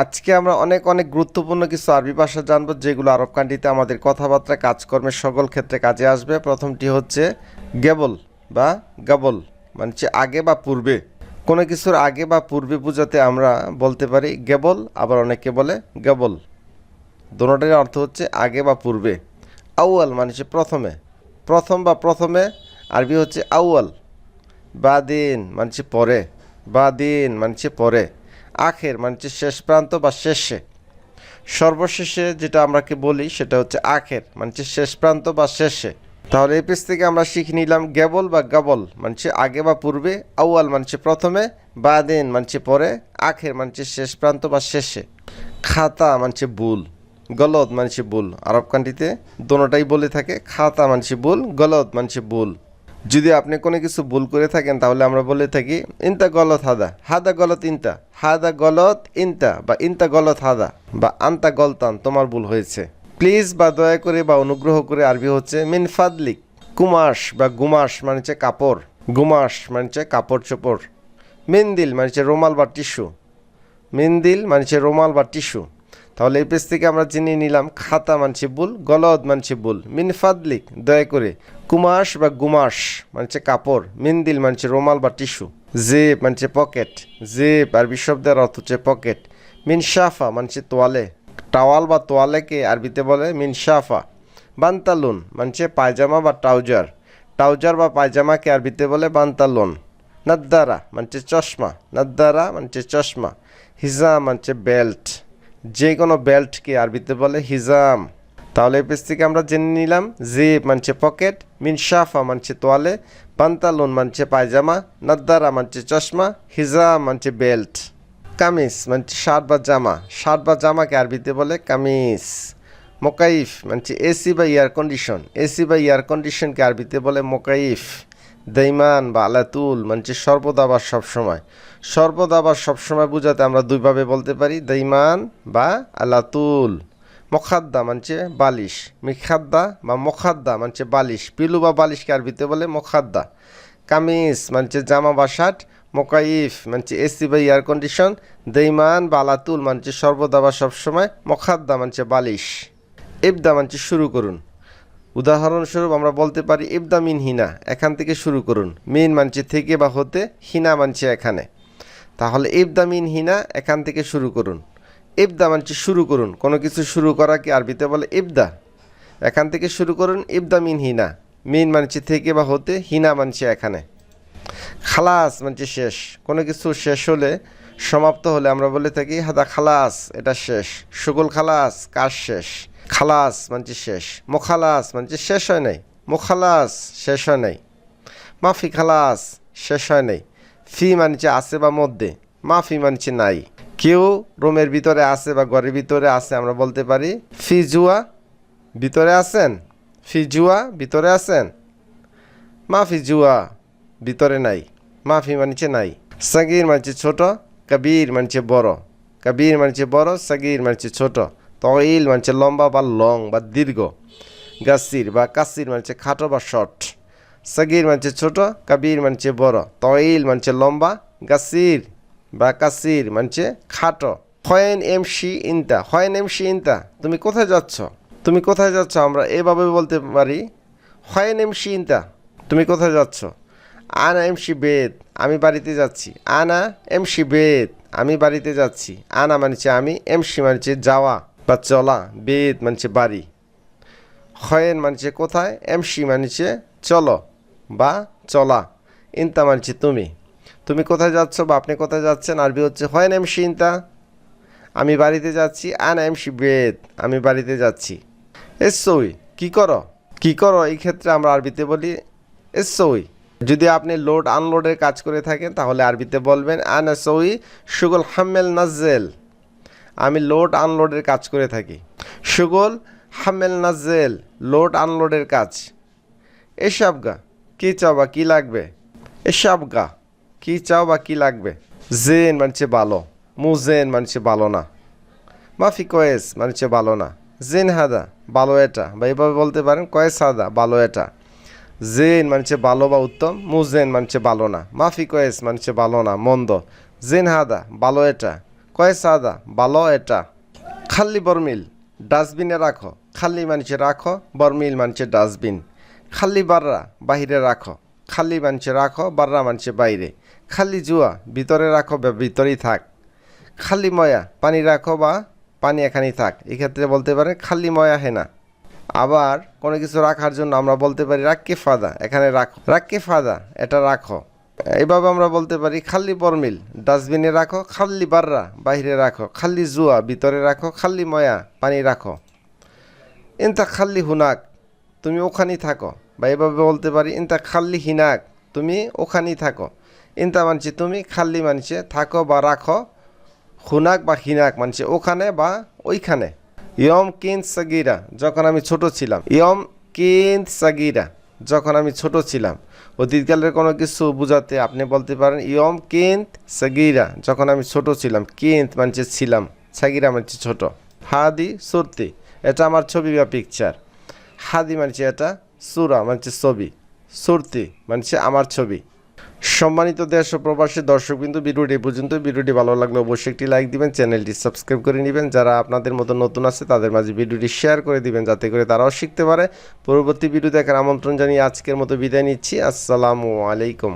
আজকে আমরা অনেক অনেক গুরুত্বপূর্ণ কিছু আরবি ভাষা জানব, যেগুলো আরব কান্ট্রিতে আমাদের কথাবার্তা, কাজকর্মের সকল ক্ষেত্রে কাজে আসবে। প্রথমটি হচ্ছে গেবল বা গাবল মানে আগে বা পূর্বে। কোনো কিছুর আগে বা পূর্বে বোঝাতে আমরা বলতে পারি গেবল, আবার অনেকে বলে গেবল। দোনোটার অর্থ হচ্ছে আগে বা পূর্বে। আউয়াল মানে প্রথমে। প্রথম বা প্রথমে, আরবি হচ্ছে আউয়াল। বা দিন মানছে পরে। বা দিন মানছে পরে। আখের মানে হচ্ছে শেষ প্রান্ত বা শেষে সর্বশেষে যেটা আমরা কি বলি সেটা হচ্ছে আখের মানে হচ্ছে শেষ প্রান্ত বা শেষে তাহলে এই পেজ থেকে আমরা শিখে নিলাম গেবল বা গাবল মানে হচ্ছে আগে বা পূর্বে আউয়াল মানে হচ্ছে প্রথমে বা দিন মানে হচ্ছে পরে আখের মানে হচ্ছে শেষ প্রান্ত বা শেষে খাতা মানে হচ্ছে বুল গলত মানছে বুল আরব কান্ট্রিতে দোনোটাই বলে থাকে খাতা মানছে বুল গলত মানছে বুল যদি আপনি কোনো কিছু ভুল করে থাকেন, তাহলে আমরা বলে থাকি, ইনতা গলত হাদা। হাদা গলত ইনতা। হাদা গলত ইনতা বা ইনতা গলত হাদা বা আন্তা গলতান, তোমার ভুল হয়েছে। প্লিজ বা দয়া করে বা অনুগ্রহ করে আরবি হচ্ছে মিন ফাদলিক। কুমাস বা গুমাস মানে হচ্ছে কাপড়। গুমাস মানে হচ্ছে কাপড় চোপড়। মিন্দিল মানে হচ্ছে রুমাল বা টিস্যু। মিন্দিল মানছে রুমাল বা টিস্যু। তাহলে এই পেজ থেকে আমরা জেনে নিলাম খাতা মানছে বুল গলদ মানছে বুল মিন ফাদলিক, দয়া করে কুমাস বা গুমাস মানছে কাপড়, মিন্দিল মানছে রুমাল বা টিস্যু, জেব মানছে পকেট, জেব আরবি শব্দের অর্থ হচ্ছে পকেট, মিন শাফা মানছে তোয়ালে, টাওয়াল বা তোয়ালেকে আরবিতে বলে মিন শাফা, বান্তালুন মানছে পায়জামা বা ট্রাউজার ট্রাউজার বা পায়জামাকে আরবিতে বলে বান্তালুন, নাদ্দারা মানছে চশমা, নাদ্দারা মানছে চশমা হিজা মানছে বেল্ট। যে কোনো বেল্টকে আরবিতে বলে হিজাম। তাহলে এই পেজ থেকে আমরা জেনে নিলাম, জিপ মানছে পকেট মিনশাফা মানছে তোয়ালে, পান্তালুন মানছে পায়জামা, নাদ্দারা মানছে চশমা, হিজাম মানছে বেল্ট। কামিজ মানছে শার্ট বা জামা, শার্ট বা জামাকে আরবিতে বলে কামিজ। মোকাইফ মানছে এসি বা এয়ার কন্ডিশন, এসি বা এয়ার কন্ডিশনকে আরবিতে বলে মোকাইফ। দৈমান বা আলাতুল মানছে সর্বদা বা সবসময়। সর্বদা বা সবসময় বোঝাতে আমরা দুইভাবে বলতে পারি দৈমান বা আলাতুল। মখাদ্দা মানছে বালিশ, মিখাদ্দা বা মখাদ্দা মানছে বালিশ। পিলু বা বালিশকে আরবিতে বলে মখাদ্দা। কামিজ মানছে জামা বা শার্ট, মোকাইফ মানছে এসি বা এয়ার কন্ডিশন। দৈমান বা আলাতুল মানছে সর্বদা বা সবসময়, মখাদ্দা মানছে বালিশ। ইবদা মানছে শুরু করুন। উদাহরণস্বরূপ আমরা বলতে পারি, ইবদা মিন হিনা এখান থেকে শুরু করুন। মিন মানছে থেকে বা হতে, হিনা মানছে এখানে। তাহলে, ইবদা মিন হিনা এখান থেকে শুরু করুন। ইবদা মানছে শুরু করুন। কোনো কিছু শুরু করা কি আরবিতে বলে, ইবদা এখান থেকে শুরু করুন, ইবদা মিন হিনা মিন মানছে থেকে বা হতে, হিনা মানছে এখানে। খালাস মানছে শেষ। কোনো কিছু শেষ হলে সমাপ্ত হলে আমরা বলে থাকি, হাদা খালাস, এটা শেষ। সুগল খালাস, কাজ শেষ। খালাস মানছি শেষ। মোখালাস মানছি শেষ হয় নাই। মোখালাস শেষ হয় নাই। মাফি খালাস শেষ হয় নাই। ফি মানছে আছে বা মধ্যে। মাফি মানছে নাই। কেউ রুমের ভিতরে আছে বা ঘরের ভিতরে আছে, আমরা বলতে পারি, ফি জুয়া ভিতরে আছেন? ফি জুয়া ভিতরে আছেন? মাফি জুয়া ভিতরে নাই। মাফি মানছে নাই। সাগির মানছে ছোট। কবির মানছে বড়। কবির মানছে বড়, সাগির মানছে ছোট। তইল মানছে লম্বা বা লং বা দীর্ঘ। গাসির বা কাসির মানছে খাটো বা শর্ট। সাগির মানছে ছোট, কবির মানছে বড়। তইল মানছে লম্বা গাসির বা কাসির মানছে খাটো। হয়েন এম শি ইনতা, হয়েন এম শি ইনতা, তুমি কোথায় যাচ্ছ? তুমি কোথায় যাচ্ছ? আমরা এভাবে বলতে পারি। হয়েন এম শি ইনতা, তুমি কোথায় যাচ্ছ? আনা এম শি বেদ, আমি বাড়িতে যাচ্ছি। আনা এম শি বেদ, আমি বাড়িতে যাচ্ছি। আনা মানছে আমি, এম শি মানছে যাওয়া বা চলা, বেদ মানছে বাড়ি। হয়েন মানছে কোথায়, এম শি মানছে চলো বা চলা। ইনতা মানছে তুমি। তুমি কোথায় যাচ্ছ বা আপনি কোথায় যাচ্ছেন, আরবি হচ্ছে হয়েন এম শি ইনতা। আমি বাড়িতে যাচ্ছি, আনা এম শি বেদ, আমি বাড়িতে যাচ্ছি। এসই কি করো? কি করো? এই ক্ষেত্রে আমরা আরবিতে বলি এসই যদি আপনি লোড আনলোডের কাজ করে থাকেন, তাহলে আরবিতে বলবেন, আনা সই সুগল হাম্মেল নাজেল আমি লোড আনলোডের কাজ করে থাকি। সুগল হামেল নাজেল লোড আনলোডের কাজ। এসব গা কী চাও বা কী লাগবে? এসব গা কী চাও বা কী লাগবে? জেন মানছে ভালো মুজেন মানছে ভালো না। মাফি কয়েস মানছে ভালো না। জেন হাদা, ভালো এটা। বা এভাবে বলতে পারেন, কয়েস হাদা, ভালো এটা। জেন মানছে ভালো বা উত্তম মুজেন মানছে ভালো না। মাফি কয়েস মানছে ভালো না, মন্দ। জেন হাদা, ভালো এটা। কয় হাদা, ভালো এটা। খাল্লি বরমিল, ডাস্টবিনে রাখো। খাল্লি মানুষে রাখো, বরমিল মানুষে ডাস্টবিন। খাল্লি বাররা, বাহিরে রাখো। খাল্লি মানুষে রাখো, বাররা মানুষে বাইরে। খাল্লি জুয়া, ভিতরে রাখো বা ভিতরেই থাক। খাল্লি ময়া, পানি রাখো বা পানি এখানেই থাক। এক্ষেত্রে বলতে পারে খাল্লি ময়া হেনা। আবার কোনো কিছু রাখার জন্য আমরা বলতে পারি রাক্কে ফাদা, এখানে রাখো। রাক্কে ফাদা, এটা রাখো। এইভাবে আমরা বলতে পারি খাল্লি বরমিল, ডাস্টবিনে রাখো, খাল্লি বাররা, বাইরে রাখো, খাল্লি জুয়া, ভিতরে রাখো, খাল্লি ময়া, পানি রাখো। ইনতা খাল্লি হুনাক, তুমি ওখানেই থাকো। বা এভাবে বলতে পারি ইনতা খাল্লি হিনাক, তুমি ওখানেই থাকো। ইনতা মানছি তুমি, খাল্লি মানছে, থাকো বা রাখো, হুনাক বা হিনাক মানছে, ওখানে বা ওইখানে। ইয়ম কিন সাগিরা, যখন আমি ছোট ছিলাম। ইয়ম কিন সাগিরা, যখন আমি ছোট ছিলাম। অতীতকালের কোনো কিছু বোঝাতে আপনি বলতে পারেন, ইয়ম কিন্ত সাগিরা, যখন আমি ছোট ছিলাম। কিন্ত মানছে ছিলাম, সাগিরা মানছে ছোট। হাদি সুরতি, এটা আমার ছবি বা পিকচার হাদি মানছে এটা, সুরা মানছে ছবি। সুরতি মানছে আমার ছবি। সম্মানিত দেশ ও প্রবাসী দর্শক কিন্তু ভিডিওটি পর্যন্ত। ভিডিওটি ভালো লাগলে অবশ্যই একটি লাইক দিবেন, চ্যানেলটি সাবস্ক্রাইব করে নেবেন। যারা আপনাদের মতো নতুন আছে, তাদের মাঝে ভিডিওটি শেয়ার করে দিবেন, যাতে করে তারাও শিখতে পারে। পরবর্তী ভিডিও দেখার আমন্ত্রণ জানিয়ে আজকের মতো বিদায় নিচ্ছি। আসসালামু আলাইকুম।